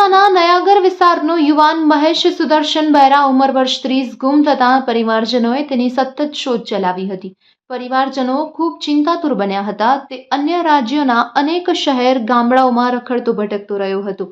વિસ્તારનો યુવાન મહેશ સુદર્શન બહેરા ઉંમર વર્ષ ત્રીસ, ગુમ થતાં પરિવારજનોએ તેની સતત શોધ ચલાવી હતી. પરિવારજનો ખૂબ ચિંતાતુર બન્યા હતા. તે અન્ય રાજ્યોના અનેક શહેર ગામડાઓમાં રખડતો ભટકતો રહ્યો હતો.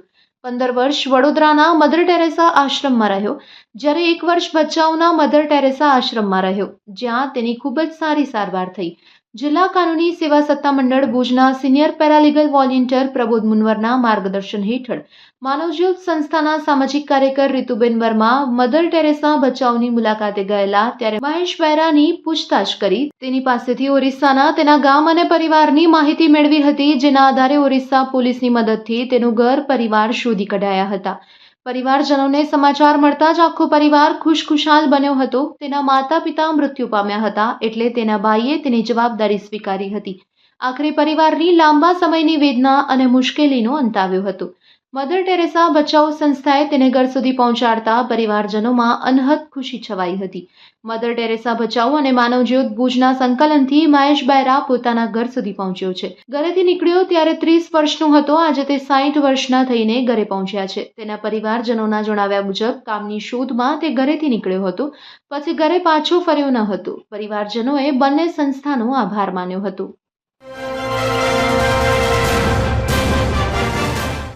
પંદર વર્ષ વડોદરાના મધર ટેરેસા આશ્રમમાં રહ્યો, જ્યારે એક વર્ષ ભચાઉના મધર ટેરેસા આશ્રમમાં રહ્યો, જ્યાં તેની ખૂબ જ સારી સારવાર થઈ. જિલ્લા કાનૂની સેવા સત્તામંડળ ભુજના સિનિયર પેરાલીગલ વોલેન્ટિયર પ્રબોધ મુનવરના માર્ગદર્શન હેઠળ માનવજ્યોત સંસ્થાના સામાજિક કાર્યકર રીતુબેન વર્મા, મધર ટેરેસા બચાવની મુલાકાતે ગયેલા ત્યારે મહેશ બહેરાની પૂછતાછ કરી. તેની પાસેથી ઓરિસ્સાના તેના ગામ અને પરિવારની માહિતી મેળવી હતી, જેના આધારે ઓરિસ્સા પોલીસની મદદથી તેનું ઘર, પરિવાર શોધી કઢાયા હતા. પરિવારજનોને સમાચાર મળતા જ આખો પરિવાર ખુશખુશાલ બન્યો હતો. તેના માતા પિતા મૃત્યુ પામ્યા હતા એટલે તેના ભાઈએ તેની જવાબદારી સ્વીકારી હતી. આખરે પરિવારની લાંબા સમયની વેદના અને મુશ્કેલીનો અંત આવ્યો હતો. મધર ટેરેસા બચાવ સંસ્થાએ તેને ઘર સુધી પહોંચાડતા પરિવારજનોમાં અનહદ ખુશી છવાઈ હતી. મધર ટેરેસા બચાવ અને માનવજ્યોત ભુજના સંકલનથી મહેશ બાયરા પોતાના ઘર સુધી પહોંચ્યો છે. ઘરેથી નીકળ્યો ત્યારે ત્રીસ વર્ષનો હતો. આજે તે સાઠ વર્ષના થઈને ઘરે પહોંચ્યા છે. તેના પરિવારજનોના જણાવ્યા મુજબ, કામની શોધમાં તે ઘરેથી નીકળ્યો હતો. પછી ઘરે પાછો ફર્યો ન હતો. પરિવારજનોએ બંને સંસ્થાનો આભાર માન્યો હતો.